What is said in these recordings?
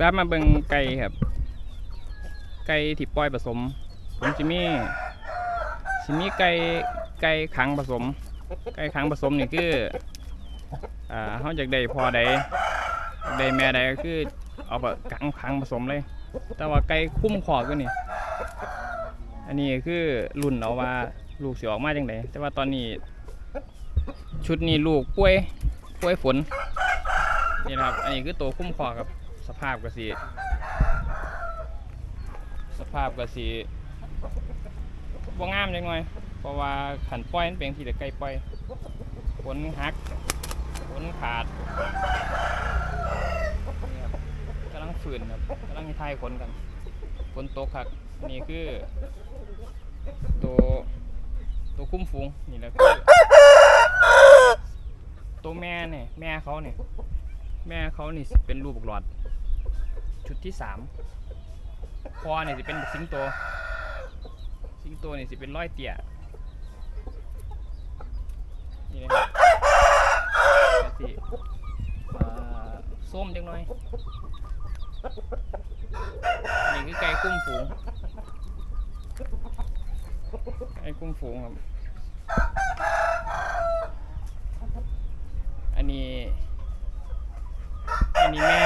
แป๊บมาเบิ่งไก่ครับ ไก่ที่ปล่อยผสม ผมจะมีสิมีไก่ไก่ขังผสม ไก่ขังผสมนี่คืออ่าเขาจากได้พอใดได้แม่ใดก็คือเอาไปขังขังผสมเลย แต่ว่าไก่คุ้มขอกก็นี่ อันนี้คือรุ่นเอาว่าลูกเสิออกมาจังไดแต่ว่าตอนนี้ ชุดนี้ลูกป่วยป่วยฝนนี่นะครับ อันนี้คือตัวคุ้มคอครับ สภาพก็สีสภาพก็สีบ่งามจังหน่อย เพราะว่าขันปล่อยมันเป็นที่ตะไกลปล่อยฝนหักฝนขาดกำลังฝืนครับกำลังทายคนกันฝนตกครับนี่คือตัวตัวคุ้มฟูงนี่แหละคือตัวแม่เนี่ยแม่เขาเนี่ยแม่เขานี่เป็นรูปหลอด ชุดที่สามพอเนี่ยสิเป็นสิงโต สิงโตเนี่ยสิเป็นร้อยเตี่ยนี่นะครับสิส้มจังหน่อย นี่คือไก่กุ้มฝูงไก่กุ้มฝูงครับ อันนี้ อันนี้แม่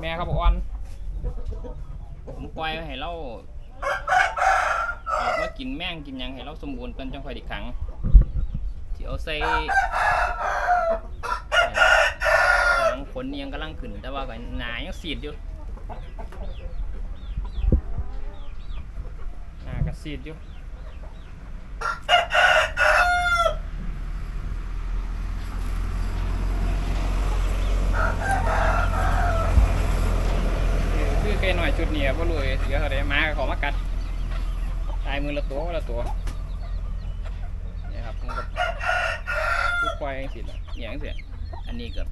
แม่ครับอ่อน ผมปล่อยให้เราออกมากินแม่งกินยังให้เราสมบูรณ์เป็นจังค่อยไดิขังที่เอาใส่หางขนยังกำลังขึ้นแต่ว่าก็หนายังสีดอยู่หนาก็สีดอยู่ คื อยชุดนี้บ่รู้เสียเท่าไดมาก็เขามากัด ตายมือละตัวละตัวนี่ครับมันก็คือปล่อยจังซี่ล่ะอหย่างซี่อันนี้ก็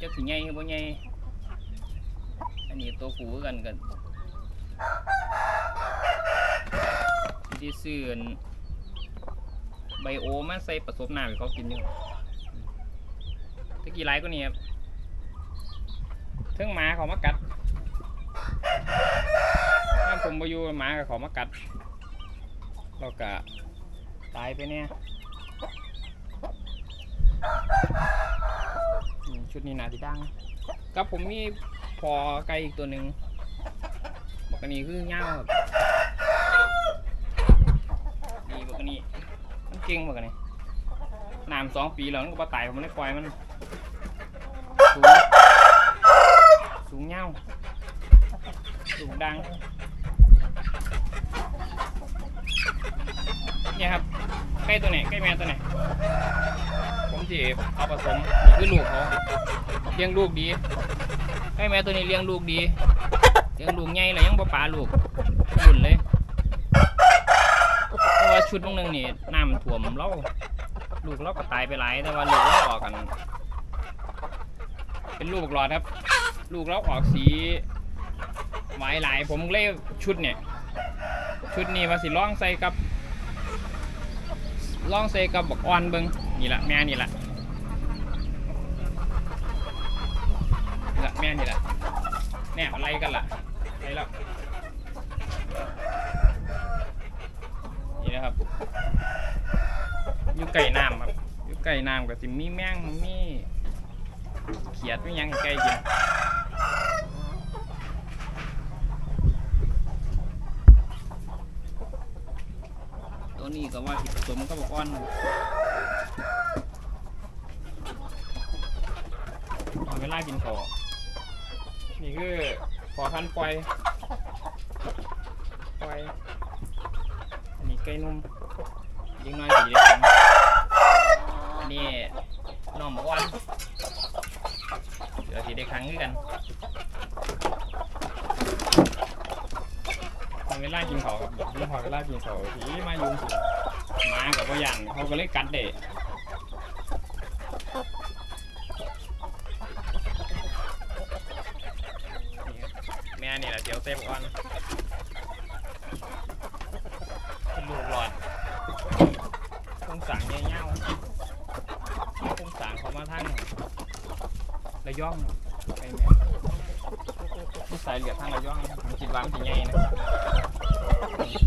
จักสิใหญ่คือบ่ใหญ่อันนี้ตัวผู้กันกันที่ซื้ออันไบโอมาใส่ผสมน้ำให้เขากินอยู่ตะกี้ไรก็นี่ครับเทิงหมาเขามากัด ถ้าผมไปอยู่หมากับขามากัดเราก็ตายไปเนี่ยชุดนี้นาทีดังกับผมมีพอไก่อีกตัวหนึ่งบอกกันนี้คือเงาครับดีบอกกันนี้มันเก่งบอกกันนี้น้ำสองปีแล้วมันก็ตายผมไม่ได้ปล่อยมันสูง สูงเงาสูง ดังเนี่ยครับใกล้ตัวไหนใกล้แม่ตัวไหนผมจีเอาผสมคือลูกเขาเลี้ยงลูกดีใกล้แม่ตัวนี้เลี้ยงลูกดีเลี้ยงลูกใหญ่เลยยังบ่ปลาลูกหุ่นเลยเพราะว่าชุดนึงนี่น้ำท่วมเราลูกเราก็ตายไปหลายแต่ว่าลูกเราออกกัน เป็นลูกหลอดครับ ลูกเราออกสี หวายหลายผมเล่ชุดเนี่ย ชุดนี้มาสิล่องใส่กับล่องใส่กับบักออนเบิงนี่แหละแม่นี่แหละนี่ละแม่นี่ละแน่อะไรกันล่ะอะไรแล้วนี่นะครับอยู่ไก่น้ำครับอยู่ไก่น้ำกับสิมีแมงมีเขียดมียังไก่กิน ตัวนี้ก็ว่าสิผสมก็บอกอ่อนตอนเวลากินขอนี่คือขอพันปล่อยปล่อยอันนี้ไก่นุ่มยิ่งน้อยสีเด็กอันนี้น้องบอกอ่อนเดี๋ยวสีเด็กครั้งคือกันตอนเวลากินเขาครับยิ่พอเวลากินเขาวสีมายุ่งสิ มากับพ่ยันเขาก็เลยกัดเด็แม่นี่แหละเจียวเต้บอ่อนลูกหลอดคงสั่งเงี้ยๆคงสั่งเขามาทั้งระย่องไก่แม่ที่สายเหลือดทางระย่องผมคิดว่ามันจะใหญ่นะ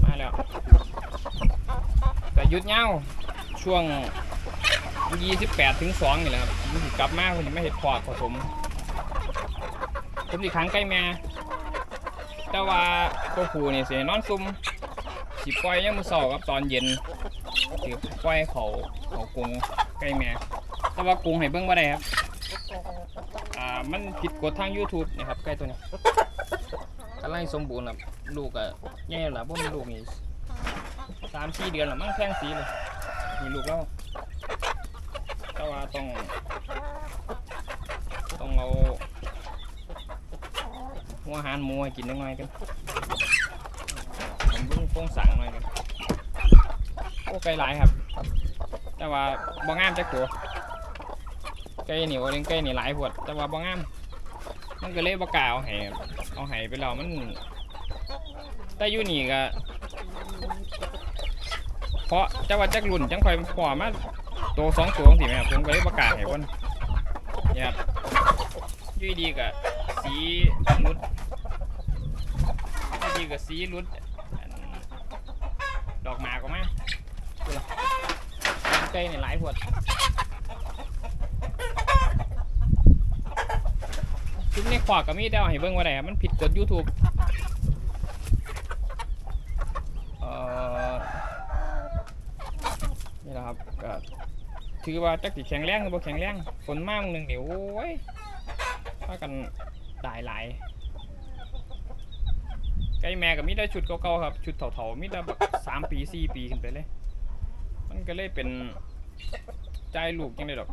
มาแล้ว ยุดเหย้าช่วง 28ถึง2นี่แหละครับผมสิกลับมาผมจะไม่เห็ดพอดผสมผมสิขังไก่แม่แต่ว่าตัวผูนี่สินอนซุ่มสิปล่อยยามมื้อเช้ากับตอนเย็นสิปล่อยเขาเขากรงไก่แม่แต่ว่ากรงให้เบิ่งบ่ได้ครับอ่ามันผิดกฎทาง YouTube นะครับไก่ตัวนี้กำลังสมบูรณ์ครับลูกก็ใหญ่แล้วล่ะบ่มีลูกนี่ สามสี่เดือนแล้วมันแข้งสีเลยมีลูกแล้วแต่ว่าต้อง ต้องเอาหัวหารหมูให้กินนิดหน่อยกันผมเพิ่งโครงสั่งหน่อยกันโอ้ไก่หลายครับ แต่ว่าบ่งามจักตัวไก่เหนียวเลี้ยงไก่นี่หลายพวดแต่ว่าบ่งาม มันก็เลยบ่กล้าเอาให้เอาให้ไปแล้วมันแต่อยู่นี่ก็ เพราะจะว่าจักรุ่นจังค่อยพอมาโตสองตัวสิแม่ผมก็เลยบ่กล้าให้คนเนี่ยครับยู่ดีๆก็สีรุดยู่ยดีก็สีรุดดอกหมากออกมาดูล่ะไก่นี่หลายพวดคลิปนี้ขวากับมีแต่เอาให้เบิ่งว่าได้ครับมันผิดกฎ YouTube เอ่อนี่แหละครับก็ ถือว่าจักสิแข็งแรงหรือบ่แข็งแรงฝนมากหนึ่งเดี๋ยวโอ้ยพากันตายหลายไก่แม่ก็มีแต่ชุดเก่าๆครับชุดเถาๆมีแต่แบบสามปีสี่ปีขึ้นไปเลย มันก็เลยเป็นใจลูกจังได้ดอก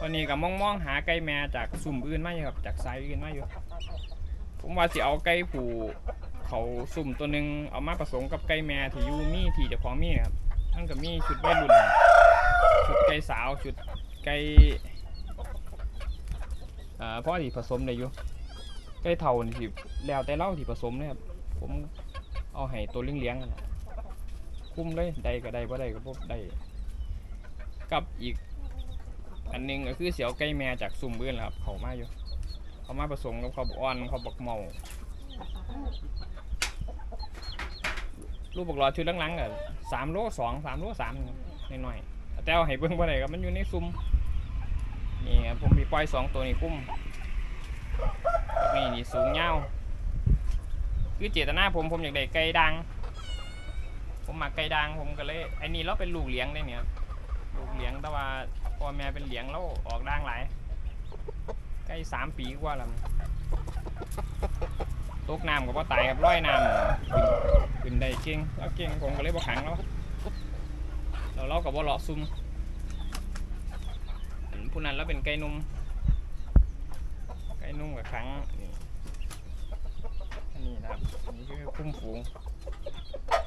ตอนนี้ก็มองมองๆหาไก่แม่จากสุ่มอื่นมาอยู่ครับจากสายอื่นมาอยู่ผมว่าสิเอาไก่ผูเขาสุ่มตัวหนึ่งเอามาผสมกับไก่แม่ที่ยูมีที่จะของมีนะครับมันก็มีชุดวัยรุ่น ชุดไก่สาวชุดไก่อ่าพ่อที่ผสมได้อยู่ไก่เท่านี่สิแล้วแต่เล่าที่ผสมเลยครับผมเอาให้ตัวเลี้ยงๆนั่นล่ะคุ้มเลยได้ก็ได้บ่ได้ก็บ่ได้กับอีกอันหนึงก็คือเสียวไก่แม่จากซุ่มเบื้นแหละครับเขามาอยู่เขามาผสมกับข้าวบอ่อนข้าวบกเมาลูกบกรอชุดหลังๆก็สามโลสองสามโลสามหน่อย แต่เอาให้เบิ่งบ่ได้ครับมันอยู่ในซุ่มนี่ครับผมมีปล่อยสองตัวนี่คุ้มนี่นี่สูงเงาคือเจตนาผมผมอยากได้ไก่ดัง ผมมาไก่ดังผมก็เลยไอ้นี่เราเป็นลูกเลี้ยงได้เนี่ยลูกเลี้ยงแต่ว่าพ่อแม่เป็นเลี้ยงแล้วออกด่างหลายใกล้สามปีกว่าแล้วตกน้ำกับว่าตายครับร้อยน้ำขึ้นขึ้นได้เก่งแล้วเก่งผมก็เลยบ่ขังแล้ว แล้วเรากับว่าเลาะซุ่มอันผู้นั้นแล้วเป็นไก่นุ่ม ไก่นุ่มกับขังนี่อันนี้นะครับอันนี้คือคุ้มฝูง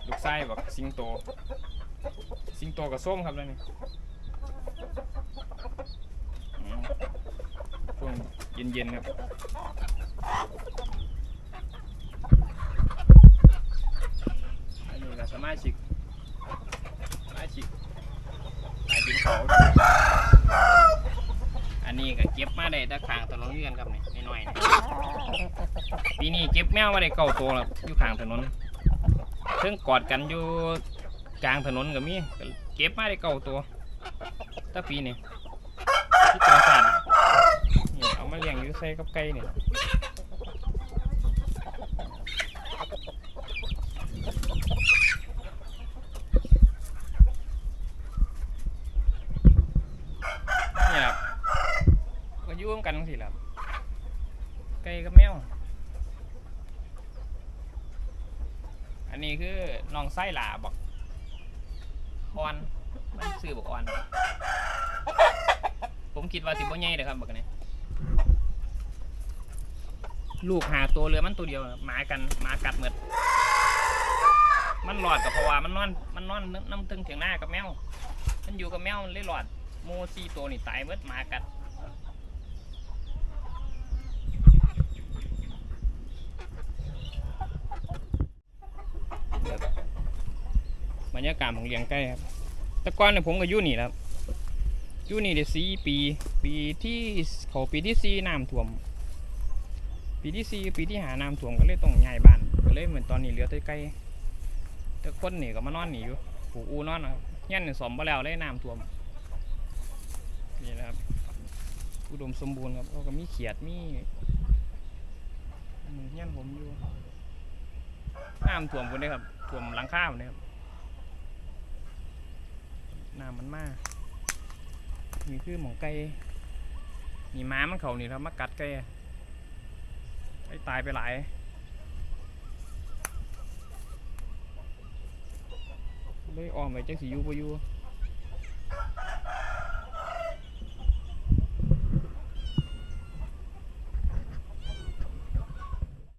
ลูกไส้แบบสิงโต สิงโตกับส้มครับแล้วนี่ช่วงเย็นๆครับอันนี้ก็สมาชิก สมาชิกไอ้ดินเขาอันนี้ก็เก็บมาได้ตะขางถนนเรือนครับนี่น้อยๆนี่ปีนี้เก็บแมวมาได้เก้าตัวแล้วอยู่ข้างถนนเพิ่งกอดกันอยู่กลางถนนก็มีเก็บมาได้เก้าตัวถ้าปีนี้ที่ตัวสั่นนี่เอามาเลี้ยงอยู่ใส่กับไก่เนี่ย นี่ครับก็อยุ่ร่วมกันสิครับไก่กับแมว อันนี้คือน้องไส้หลาบอกออนมันซื้อบอกออน ผมคิดว่าสิบ่ใหญ่เด้อครับบักนี้ลูกหาตัวเหลือมันตัวเดียวหมากันหมากัดเหมดมันหลอดกับเพราะว่ามันนอนมันนอนน้ำตึงเถียงหน้ากับแมว มันอยู่กับแมวมันเลยหลอด โมซีตัวนี่ตายหมดหมากัดบรรยากาศของเลี้ยงไก่ครับต่ก่อนเนี่ยผมก็อยู่นี่แหล้วอยู่นี่ได้สี่ปีปีที่เขาปีที่สี่น้ำท่วม ปีที่สี่ปีที่หาน้ำท่วมก็เลยต้องย้ายบ้านก็เลยเหมือนตอนนี้เหลือแต่ไกลแต่คนนี่ก็มานอนหนีอยู่ผูอูนอนนะครับเงี้ยนนี่สมไปแล้วเลยน้ำท่วม นี่นะครับ อุดมสมบูรณ์ครับแล้วก็มีเขียดมีอืมเงี้ยผมอยู่น้ำท่วมคนนี้ครับท่วมหลังคาผมเลยครับน้ำมันมากนี่คือหมองไก่นี่ม้ามันเขานี่ครับมากัดไก่ไก่ตายไปหลายเลยออมไปจังสิยู่บ่อยู่